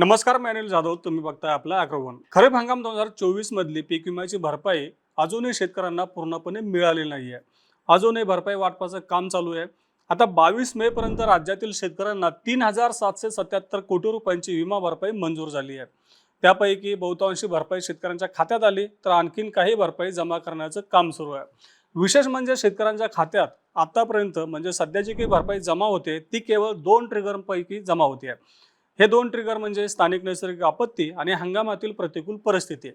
नमस्कार मी अनिल जाधव. तुम्ही बघताय आपला अॅग्रोवन खरीप हंगाम दोन हजार चोवीस मधली पीक विम्याची भरपाई अजूनही शेतकऱ्यांना पूर्णपणे मिळाली नाही आहे अजूनही भरपाई वाटपाचं काम चालू आहे. आता बावीस मे पर्यंत राज्यातील शेतकऱ्यांना तीन हजार सातशे सत्याहत्तर कोटी रुपयांची विमा भरपाई मंजूर झाली आहे. त्यापैकी बहुतांशी भरपाई शेतकऱ्यांच्या खात्यात आली तर आणखीन काही भरपाई जमा करण्याचं काम सुरू आहे. विशेष म्हणजे शेतकऱ्यांच्या खात्यात आतापर्यंत म्हणजे सध्या जी काही भरपाई जमा होते ती केवळ दोन ट्रिगरपैकी जमा होते. हे दोन ट्रिगर म्हणजे स्थानिक नैसर्गिक आपत्ती आणि हंगामातील प्रतिकूल परिस्थिती.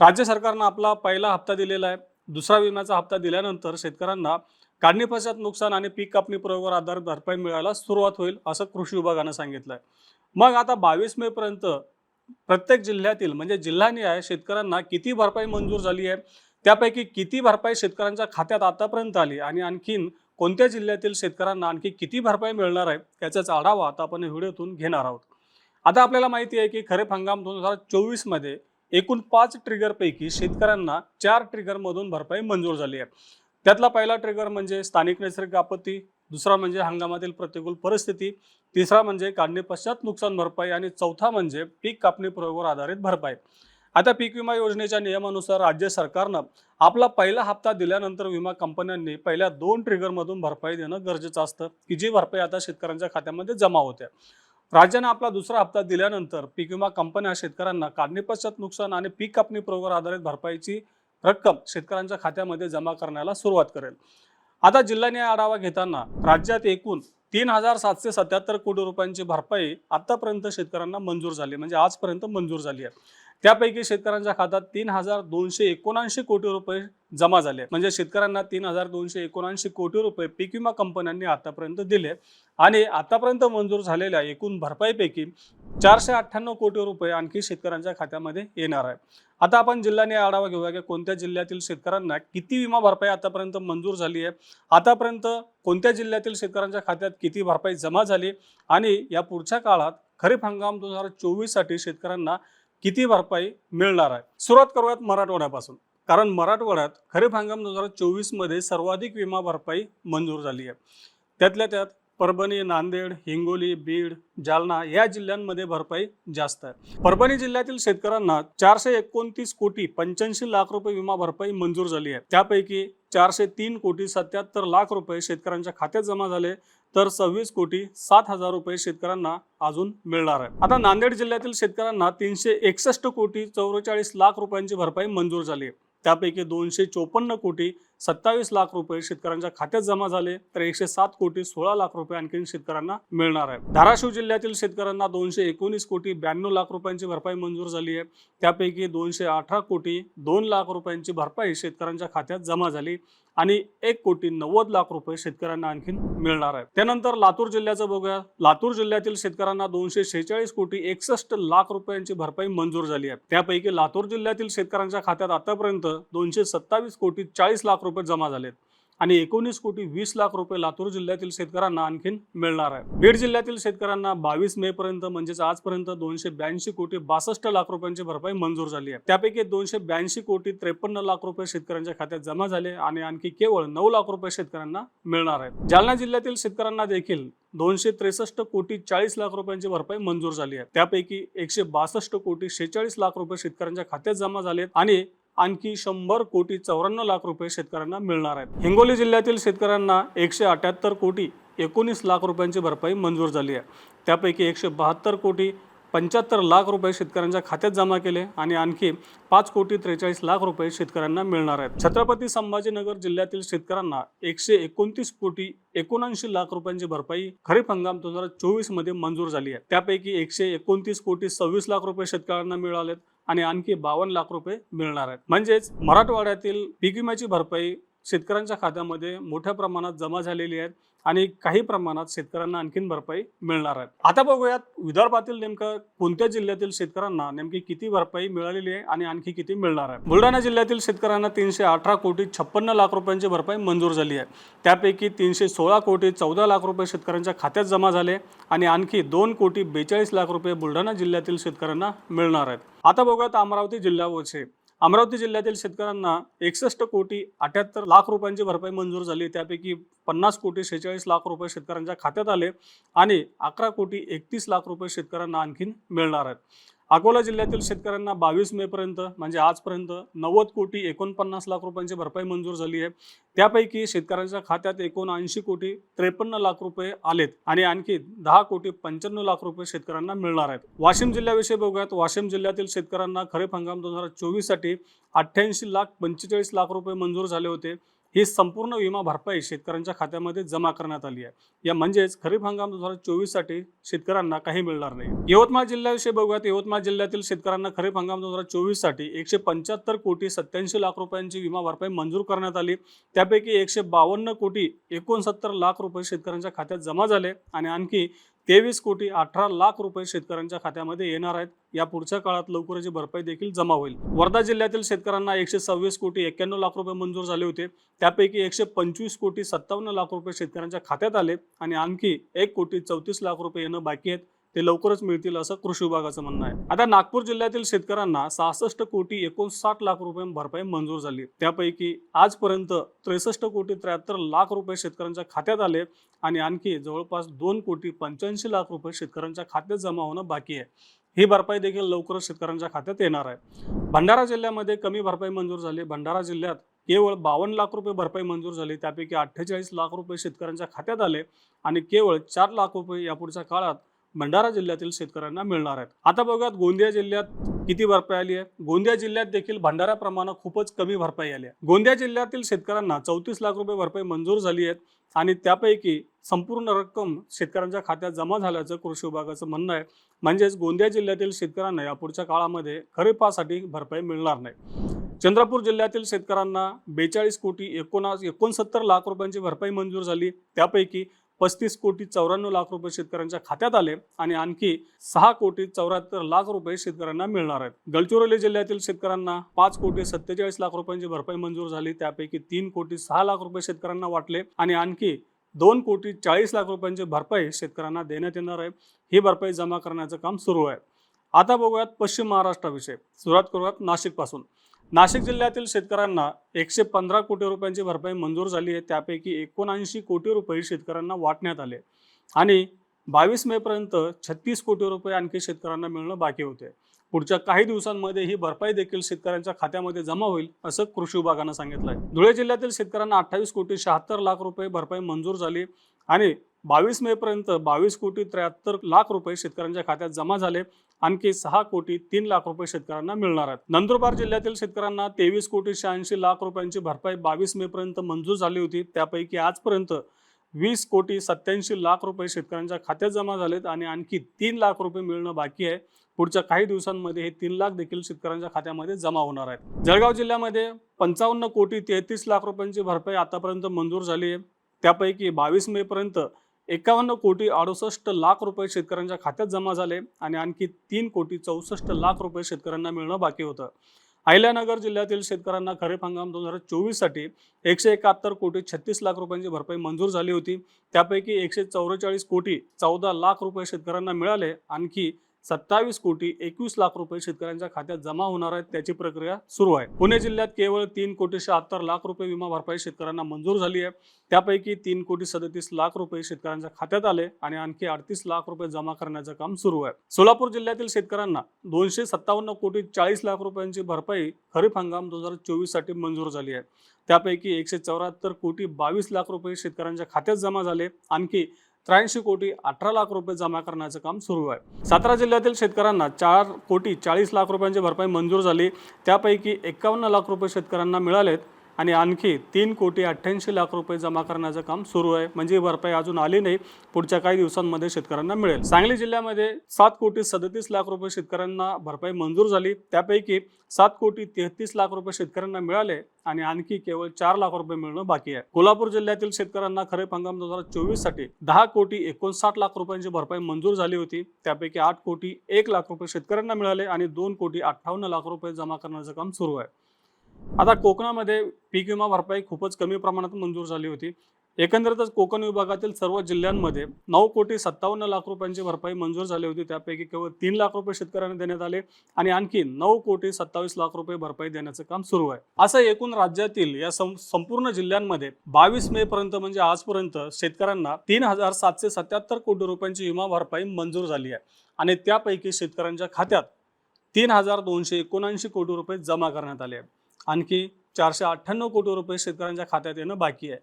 राज्य सरकारनं आपला पहिला हप्ता दिलेला आहे. दुसरा विम्याचा हप्ता दिल्यानंतर शेतकऱ्यांना काढणी पश्चात नुकसान आणि पीक कापणी प्रयोगावर आधारित भरपाई मिळायला सुरुवात होईल असं कृषी विभागानं सांगितलं आहे मग आता बावीस मे पर्यंत प्रत्येक जिल्ह्यातील म्हणजे जिल्हानिहाय शेतकऱ्यांना किती भरपाई मंजूर झाली आहे? त्यापैकी किती भरपाई शेतकऱ्यांच्या खात्यात आतापर्यंत आली? आणि आणखीन कोणत्या जिल्ह्यातील शेतकऱ्यांना आणखी किती भरपाई मिळणार आहे? याचाच आढावा आता आपण व्हिडिओतून घेणार आहोत. आता आपल्याला माहिती आहे की खरीप हंगाम दोन हजार चोवीसमध्ये एकूण पाच ट्रिगरपैकी शेतकऱ्यांना चार ट्रिगरमधून भरपाई मंजूर झाली आहे. त्यातला पहिला ट्रिगर म्हणजे स्थानिक नैसर्गिक आपत्ती दुसरा म्हणजे हंगामातील प्रतिकूल परिस्थिती तिसरा म्हणजे काढणी पश्चात नुकसान भरपाई आणि चौथा म्हणजे पीक कापणी प्रयोगावर आधारित भरपाई. आता पीक विमा योजनेच्या नियमानुसार राज्य सरकारनं आपला पहिला हप्ता दिल्यानंतर विमा कंपन्यांनी पहिल्या दोन ट्रिगरमधून भरपाई देणं गरजेचं असतं की जी भरपाई आता शेतकऱ्यांच्या खात्यामध्ये जमा होते. राज्यानं आपला दुसरा हप्ता दिल्यानंतर पीक विमा कंपन्या शेतकऱ्यांना काढणी पश्चात नुकसान आणि पीक कापणी प्रयोगावर आधारित भरपाईची रक्कम शेतकऱ्यांच्या खात्यामध्ये जमा करण्याला सुरुवात करेल. आता जिल्हा आढावा घेताना राज्यात एकूण तीन हजार सातशे सत्याहत्तर कोटी रुपयांची भरपाई आतापर्यंत शेतकऱ्यांना मंजूर झाली म्हणजे आजपर्यंत मंजूर झाली आहे. त्यापैकी शेतकऱ्यांच्या खात्यात तीन हजार दोनशे एकोणऐंशी कोटी रुपये जमा झाले म्हणजे शेतकऱ्यांना तीन हजार दोनशे एकोणऐंशी कोटी रुपये पीक विमा कंपन्यांनी आतापर्यंत दिले आणि आतापर्यंत मंजूर झालेल्या एकूण भरपाईपैकी चारशे अठ्ठ्याण्णव कोटी रुपये आणखी शेतकऱ्यांच्या खात्यामध्ये येणार आहे. आता आपण जिल्ह्याने आढावा घेऊया की कोणत्या जिल्ह्यातील शेतकऱ्यांना किती विमा भरपाई आतापर्यंत मंजूर झाली आहे? आतापर्यंत कोणत्या जिल्ह्यातील शेतकऱ्यांच्या खात्यात किती भरपाई जमा झाली? आणि या पुढच्या काळात खरीप हंगाम दोन हजार चोवीससाठी शेतकऱ्यांना किती भरपाई मिळणार आहे? सुरुवात करूयात मराठवाड्यापासून. कारण मराठवाड्यात खरीप हंगाम दोन हजार चोवीसमध्ये सर्वाधिक विमा भरपाई मंजूर झाली आहे. त्यातल्या त्यात परभणी नांदेड हिंगोली बीड जालना या जिल्ह्यांमध्ये भरपाई जास्त आहे. परभणी जिल्ह्यातील शेतकऱ्यांना चारशे एकोणतीस कोटी पंच्याऐंशी लाख रुपये विमा भरपाई मंजूर झाली आहे. त्यापैकी चारशे तीन कोटी सत्याहत्तर लाख रुपये शेतकऱ्यांच्या खात्यात जमा झाले तर सव्वीस कोटी सात हजार रुपये शेतकऱ्यांना अजून मिळणार आहे. आता नांदेड जिल्ह्यातील शेतकऱ्यांना तीनशे एकसष्ट कोटी चौवेचाळीस लाख रुपयांची भरपाई मंजूर झाली आहे. त्यापैकी दोनशे चोपन्न कोटी सत्तावीस लाख रुपये शेतकऱ्यांच्या खात्यात जमा झाले तर एकशे सात कोटी सोळा लाख रुपये आणखी शेतकऱ्यांना मिळणार आहे धाराशिव जिल्ह्यातील शेतकऱ्यांना दोनशे एकोणीस कोटी ब्याण्णव लाख रुपयांची भरपाई मंजूर झाली आहे. त्यापैकी दोनशे अठरा कोटी दोन लाख रुपयांची भरपाई शेतकऱ्यांच्या खात्यात जमा झाली. आणि एक कोटी नव्वद लाख रुपये शेतकऱ्यांना आणखीन मिळणार आहे त्यानंतर लातूर जिल्ह्याचं बघूया. लातूर जिल्ह्यातील शेतकऱ्यांना दोनशे शेहेचाळीस कोटी एकसष्ट लाख रुपयांची भरपाई मंजूर झाली आहे. त्यापैकी लातूर जिल्ह्यातील शेतकऱ्यांच्या खात्यात आतापर्यंत दोनशे सत्तावीस कोटी चाळीस लाख रुपये जमा झालेत. आणि एकोणीस कोटी वीस लाख रुपये लातूर जिल्ह्यातील शेतकऱ्यांना आणखीन मिळणार आहे बीड जिल्ह्यातील शेतकऱ्यांना बावीस मे पर्यंत म्हणजेच आजपर्यंत दोनशे ब्याऐंशी कोटी बासष्ट लाख रुपयांची भरपाई मंजूर झाली आहे. त्यापैकी दोनशे ब्याऐंशी कोटी त्रेपन्न लाख रुपये शेतकऱ्यांच्या खात्यात जमा झाले आणि आणखी केवळ नऊ लाख रुपये शेतकऱ्यांना मिळणार आहेत. जालना जिल्ह्यातील शेतकऱ्यांना देखील दोनशे त्रेसष्ट कोटी चाळीस लाख रुपयांची भरपाई मंजूर झाली आहे. त्यापैकी एकशे बासष्ट कोटी शेहेचाळीस लाख रुपये शेतकऱ्यांच्या खात्यात जमा झालेत आणि आणखी शंभर कोटी चौऱ्याण्णव लाख रुपये शेतकऱ्यांना मिळणार आहेत. हिंगोली जिल्ह्यातील शेतकऱ्यांना एकशे अठ्याहत्तर कोटी एकोणीस लाख रुपयांची भरपाई मंजूर झाली आहे. त्यापैकी एकशे बहात्तर कोटी पंच्याहत्तर लाख रुपये शेतकऱ्यांच्या खात्यात जमा केले आणि आणखी पाच कोटी त्रेचाळीस लाख रुपये शेतकऱ्यांना मिळणार आहेत. छत्रपती संभाजीनगर जिल्ह्यातील शेतकऱ्यांना एकशे एकोणतीस कोटी एकोणऐंशी लाख रुपयांची भरपाई खरीप हंगाम दोन हजार चोवीसमध्ये मंजूर झाली आहे. त्यापैकी एकशे एकोणतीस कोटी सव्वीस लाख रुपये शेतकऱ्यांना मिळालेत आणि आणखी बावन्न लाख रुपये मिळणार आहेत. म्हणजेच मराठवाड्यातील पीक विम्याची भरपाई शेतकऱ्यांच्या खात्यामध्ये मोठ्या प्रमाणात जमा झालेली आहेत आणि काही प्रमाणात शेतकऱ्यांना आणखीन भरपाई मिळणार आहे आता बघूयात विदर्भातील नेमकं कोणत्या जिल्ह्यातील शेतकऱ्यांना नेमकी किती भरपाई मिळालेली आहे आणि आणखी किती मिळणार आहे? बुलढाणा जिल्ह्यातील शेतकऱ्यांना तीनशे अठरा कोटी छप्पन्न लाख रुपयांची भरपाई मंजूर झाली आहे. त्यापैकी तीनशे सोळा कोटी चौदा लाख रुपये शेतकऱ्यांच्या खात्यात जमा झाले आणि आणखी दोन कोटी बेचाळीस लाख रुपये बुलढाणा जिल्ह्यातील शेतकऱ्यांना मिळणार आहेत. आता बघूयात अमरावती जिल्ह्यावरचे अमरावती जिल्ह्यातील शेतकऱ्यांना एकसष्ट कोटी अठ्याहत्तर लाख रुपयांची भरपाई मंजूर झाली. त्यापैकी पन्नास कोटी शेहेचाळीस लाख रुपये शेतकऱ्यांच्या खात्यात आले आणि अकरा कोटी एकतीस लाख रुपये शेतकऱ्यांना आणखीन मिळणार आहेत. अकोला जिल्ह्यातील शेतकऱ्यांना बावीस मे पर्यंत म्हणजे आजपर्यंत नव्वद कोटी एकोणपन्नास लाख रुपयांची भरपाई मंजूर झाली आहे. त्यापैकी शेतकऱ्यांच्या खात्यात एकोणऐंशी कोटी त्रेपन्न लाख रुपये आलेत आणि आणखी दहा कोटी पंच्याण्णव लाख रुपये शेतकऱ्यांना मिळणार आहेत. वाशिम जिल्ह्याविषयी बघूयात. वाशिम जिल्ह्यातील शेतकऱ्यांना खरीप हंगाम दोन हजार चोवीससाठी अठ्ठ्याऐंशी लाख पंचेचाळीस लाख रुपये मंजूर झाले होते. ही संपूर्ण विमा भरपाई शेतकऱ्यांच्या खात्यामध्ये जमा करण्यात आली आहे. या म्हणजेच खरीप हंगाम दोन हजार चोवीससाठी शेतकऱ्यांना काही मिळणार नाही. यवतमाळ जिल्ह्याविषयी बघूयात. यवतमाळ जिल्ह्यातील शेतकऱ्यांना खरीप हंगाम दोन हजार चोवीससाठी एकशे पंच्याहत्तर कोटी सत्याऐंशी लाख रुपयांची विमा भरपाई मंजूर करण्यात आली. त्यापैकी एकशे बावन्न कोटी एकोणसत्तर लाख रुपये शेतकऱ्यांच्या खात्यात जमा झाले आणि आणखी तेवीस कोटी अठरा लाख रुपये शेतकऱ्यांच्या खात्यामध्ये येणार आहेत. या पुढच्या काळात लवकरच भरपाई देखील जमा होईल. वर्धा जिल्ह्यातील शेतकऱ्यांना एकशे सव्वीस कोटी एक्क्याण्णव लाख रुपये मंजूर झाले होते. त्यापैकी एकशे पंचवीस कोटी सत्तावन्न लाख रुपये शेतकऱ्यांच्या खात्यात आले आणि आणखी एक कोटी चौतीस लाख रुपये येणं बाकी आहेत. ते लवकरच मिळतील असं कृषी विभागाचं म्हणणं आहे. आता नागपूर जिल्ह्यातील शेतकऱ्यांना सहासष्ट कोटी एकोणसाठ लाख रुपये भरपाई मंजूर झाली. त्यापैकी आजपर्यंत त्रेसष्ट कोटी त्र्याहत्तर लाख रुपये शेतकऱ्यांच्या खात्यात आले आणि आणखी जवळपास दोन कोटी पंच्याऐंशी लाख रुपये शेतकऱ्यांच्या खात्यात जमा होणं बाकी आहे. ही भरपाई देखील लवकरच शेतकऱ्यांच्या खात्यात येणार आहे. भंडारा जिल्ह्यामध्ये कमी भरपाई मंजूर झाली. भंडारा जिल्ह्यात केवळ बावन्न लाख रुपये भरपाई मंजूर झाली. त्यापैकी अठ्ठेचाळीस लाख रुपये शेतकऱ्यांच्या खात्यात आले आणि केवळ चार लाख रुपये यापुढच्या काळात भंडारा जिल्ह्यातील शेतकऱ्यांना मिळणार आहेत. आता बघूयात गोंदिया जिल्ह्यात किती भरपाई आली आहे. गोंदिया जिल्ह्यात देखील भंडाऱ्याप्रमाणे खूपच कमी भरपाई आली आहे. गोंदिया जिल्ह्यातील शेतकऱ्यांना चौतीस लाख रुपये भरपाई मंजूर झाली आहेत आणि त्यापैकी संपूर्ण रक्कम शेतकऱ्यांच्या खात्यात जमा झाल्याचं कृषी विभागाचं म्हणणं आहे. म्हणजेच गोंदिया जिल्ह्यातील शेतकऱ्यांना यापुढच्या काळामध्ये खरीपासाठी भरपाई मिळणार नाही. चंद्रपूर जिल्ह्यातील शेतकऱ्यांना बेचाळीस कोटी एकोणास एकोणसत्तर लाख रुपयांची भरपाई मंजूर झाली. त्यापैकी पस्तीस कोटी चौऱ्याण्णव लाख रुपये शेतकऱ्यांच्या खात्यात आले आणि आणखी सहा कोटी चौऱ्याहत्तर लाख रुपये शेतकऱ्यांना मिळणार आहेत. गडचिरोली जिल्ह्यातील शेतकऱ्यांना पाच कोटी सत्तेचाळीस लाख रुपयांची भरपाई मंजूर झाली. त्यापैकी तीन कोटी सहा लाख रुपये शेतकऱ्यांना वाटले आणि आणखी दोन कोटी चाळीस लाख रुपयांची भरपाई शेतकऱ्यांना देण्यात येणार आहे. ही भरपाई जमा करण्याचं काम सुरू आहे. आता बघूयात पश्चिम महाराष्ट्राविषयी. सुरुवात करूयात नाशिकपासून नाशिक जिल्ह्यातील शेतकऱ्यांना एकशे पंधरा कोटी रुपयांची भरपाई मंजूर झाली आहे. त्यापैकी एकोणऐंशी कोटी रुपये शेतकऱ्यांना वाटण्यात आले. आणि बावीस मे पर्यंत छत्तीस कोटी रुपये आणखी शेतकऱ्यांना मिळणं बाकी होते. पुढच्या काही दिवसांमध्ये ही भरपाई देखील शेतकऱ्यांच्या खात्यामध्ये जमा होईल असं कृषी विभागानं सांगितलं आहे. धुळे जिल्ह्यातील शेतकऱ्यांना अठ्ठावीस कोटी शहात्तर लाख रुपये भरपाई मंजूर झाली आणि बावीस मे पर्यंत बावीस कोटी त्र्याहत्तर लाख रुपये शेतकऱ्यांच्या खात्यात जमा झाले. आणखी सहा कोटी तीन लाख रुपये शेतकऱ्यांना मिळणार आहेत. नंदुरबार जिल्ह्यातील शेतकऱ्यांना तेवीस कोटी शहाऐंशी लाख रुपयांची भरपाई बावीस मे पर्यंत मंजूर झाली होती. त्यापैकी आजपर्यंत वीस कोटी सत्याऐंशी लाख रुपये शेतकऱ्यांच्या खात्यात जमा झालेत आणि आणखी तीन लाख रुपये मिळणं बाकी आहे. पुढच्या काही दिवसांमध्ये हे तीन लाख देखील शेतकऱ्यांच्या खात्यामध्ये जमा होणार आहेत. जळगाव जिल्ह्यामध्ये पंचावन्न कोटी तेहतीस लाख रुपयांची भरपाई आतापर्यंत मंजूर झाली आहे. त्यापैकी बावीस मे पर्यंत एकावन्न कोटी अडुसष्ट लाख रुपये शेतकऱ्यांच्या खात्यात जमा झाले आणि आणखी तीन कोटी चौसष्ट लाख रुपये शेतकऱ्यांना मिळणं बाकी होतं. अहिल्यानगर जिल्ह्यातील शेतकऱ्यांना खरीप हंगाम दोन हजार चोवीससाठी एकशे एकाहत्तर कोटी छत्तीस लाख रुपयांची भरपाई मंजूर झाली होती. त्यापैकी एकशे चौवेचाळीस कोटी चौदा लाख रुपये शेतकऱ्यांना मिळाले. आणखी सत्तावीस कोटी एकवीस लाख रुपये शेतकऱ्यांच्या खात्यात जमा होणार आहेत त्याची प्रक्रिया सुरू आहे. पुणे जिल्ह्यात केवळ तीन कोटी शहात्तर लाख रुपये विमा भरपाई शेतकऱ्यांना मंजूर झाली आहे. त्यापैकी तीन कोटी सदतीस लाख रुपये शेतकऱ्यांच्या खात्यात आले आणि आणखी अडतीस लाख रुपये जमा करण्याचं काम सुरू आहे. सोलापूर जिल्ह्यातील शेतकऱ्यांना दोनशे सत्तावन्न कोटी चाळीस लाख रुपयांची भरपाई खरीप हंगाम दोन हजार चोवीससाठी मंजूर झाली आहे. त्यापैकी एकशे चौऱ्याहत्तर कोटी बावीस लाख रुपये शेतकऱ्यांच्या खात्यात जमा झाले. आणखी त्र्याऐंशी कोटी अठरा लाख रुपये जमा करण्याचं काम सुरू आहे. सातारा जिल्ह्यातील शेतकऱ्यांना चार कोटी चाळीस लाख रुपयांची भरपाई मंजूर झाली. त्यापैकी एकावन्न लाख रुपये शेतकऱ्यांना मिळालेत. आणि आणखी तीन कोटी अठ्ठ्याऐंशी लाख रुपये जमा करण्याचं काम सुरू आहे. म्हणजे ही भरपाई अजून आली नाही. पुढच्या काही दिवसांमध्ये शेतकऱ्यांना मिळेल. सांगली जिल्ह्यामध्ये सात कोटी सदतीस लाख रुपये शेतकऱ्यांना भरपाई मंजूर झाली. त्यापैकी सात कोटी तेहतीस लाख रुपये शेतकऱ्यांना मिळाले आणि आणखी केवळ चार लाख रुपये मिळणं बाकी आहे. कोल्हापूर जिल्ह्यातील शेतकऱ्यांना खरीप हंगाम दोन हजार चोवीससाठी दहा कोटी एकोणसाठ लाख रुपयांची भरपाई मंजूर झाली होती. त्यापैकी आठ कोटी एक लाख रुपये शेतकऱ्यांना मिळाले आणि दोन कोटी अठ्ठावन्न लाख रुपये जमा करण्याचं काम सुरू आहे. आता कोकणामध्ये पीक विमा भरपाई खूपच कमी प्रमाणात मंजूर झाली होती. एकंदरीतच कोकण विभागातील सर्व जिल्ह्यांमध्ये नऊ कोटी सत्तावन्न लाख रुपयांची भरपाई मंजूर झाली होती. त्यापैकी केवळ तीन लाख रुपये शेतकऱ्यांना देण्यात आले आणि आणखी नऊ कोटी सत्तावीस लाख रुपये भरपाई देण्याचं काम सुरू आहे. असं एकूण राज्यातील या संपूर्ण जिल्ह्यांमध्ये बावीस मे पर्यंत म्हणजे आजपर्यंत शेतकऱ्यांना तीन हजार सातशे सत्याहत्तर कोटी रुपयांची विमा भरपाई मंजूर झाली आहे आणि त्यापैकी शेतकऱ्यांच्या खात्यात तीन हजार दोनशे एकोणऐंशी कोटी रुपये जमा करण्यात आले आहे. आणखी चारशे अठ्ठ्याण्णव कोटी रुपये शेतकऱ्यांच्या खात्यात येणं बाकी आहे.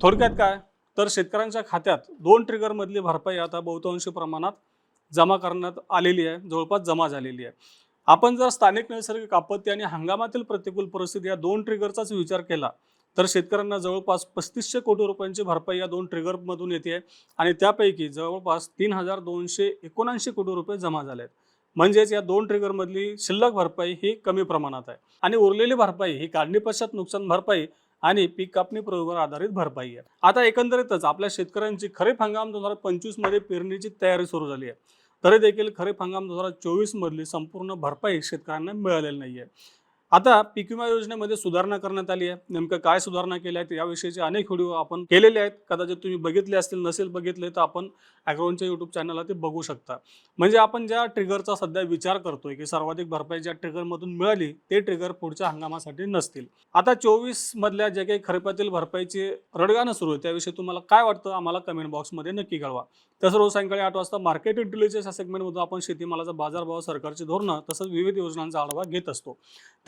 थोडक्यात काय? तर शेतकऱ्यांच्या खात्यात दोन ट्रिगरमधली भरपाई आता बहुतांशी प्रमाणात जमा करण्यात आलेली आहे. जवळपास जमा झालेली आहे. आपण जर स्थानिक नैसर्गिक आपत्ती आणि हंगामातील प्रतिकूल परिस्थिती या दोन ट्रिगरचाच विचार केला तर शेतकऱ्यांना जवळपास पस्तीसशे कोटी रुपयांची भरपाई या दोन ट्रिगरमधून येते आणि त्यापैकी जवळपास तीन हजार दोनशे एकोणऐंशी कोटी रुपये जमा झाले आहेत म्हणजेच या दोन ट्रिगरमधली शिल्लक भरपाई ही कमी प्रमाणात आहे. आणि उरलेली भरपाई ही काढणी पश्चात नुकसान भरपाई आणि पीक कापणी प्रयोगावर आधारित भरपाई आहे. आता एकंदरीतच आपल्या शेतकऱ्यांची खरीप हंगाम दोन हजार पंचवीसमध्ये पेरणीची तयारी सुरू झाली आहे. तरी देखील खरीप हंगाम दोन हजार चोवीस मधली संपूर्ण भरपाई शेतकऱ्यांना मिळालेली नाही आहे आता पीक विमा योजनेमध्ये सुधारणा करण्यात आली आहे. नेमकं काय सुधारणा केल्या आहेत याविषयीचे अनेक व्हिडिओ आपण केलेले आहेत. कदाचित तुम्ही बघितले असतील नसेल बघितले तर आपण ॲग्रोनच्या यूट्यूब चॅनलला ते बघू शकता. म्हणजे आपण ज्या ट्रिगरचा सध्या विचार करतोय की सर्वाधिक भरपाई ज्या ट्रिगरमधून मिळाली ते ट्रिगर पुढच्या हंगामासाठी नसतील. आता चोवीस मधल्या जे काही खरेपातील भरपाईचे रडगाणं सुरू आहे त्याविषयी तुम्हाला काय वाटतं आम्हाला कमेंट बॉक्समध्ये नक्की कळवा. तसं रोज सायंकाळी आठ वाजता मार्केट इंटेलिजन्स या सेगमेंटमधून आपण शेतीमालाचा बाजारभाव सरकारची धोरणं तसंच विविध योजनांचा आढावा घेत असतो.